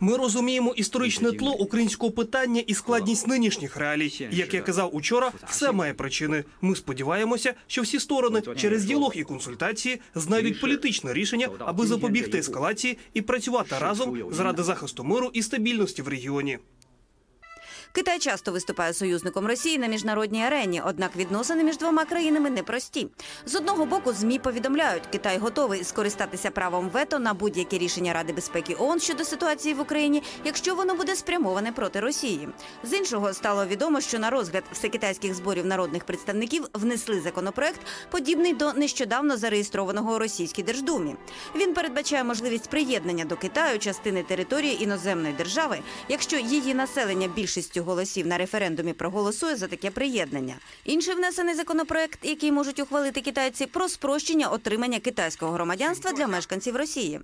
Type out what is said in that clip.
Ми розуміємо історичне тло українського питання і складність нинішніх реалій. Як я казав учора, все має причини. Ми сподіваємося, що всі сторони через діалог і консультації знайдуть політичне рішення, аби запобігти ескалації і працювати разом заради захисту миру і стабільності в регіоні. Китай часто виступає союзником Росії на міжнародній арені, однак відносини між двома країнами непрості. З одного боку, змі повідомляють, Китай готовий скористатися правом вето на будь-які рішення Ради безпеки ООН щодо ситуації в Україні, якщо воно буде спрямоване проти Росії. З іншого стало відомо, що на розгляд всекитайських зборів народних представників внесли законопроект, подібний до нещодавно зареєстрованого у російській держдумі. Він передбачає можливість приєднання до Китаю частини території іноземної держави, якщо її населення більшістю голосів на референдумі проголосує за таке приєднання. Інший внесений законопроект, який можуть ухвалити китайці, про спрощення отримання китайського громадянства для мешканців Росії.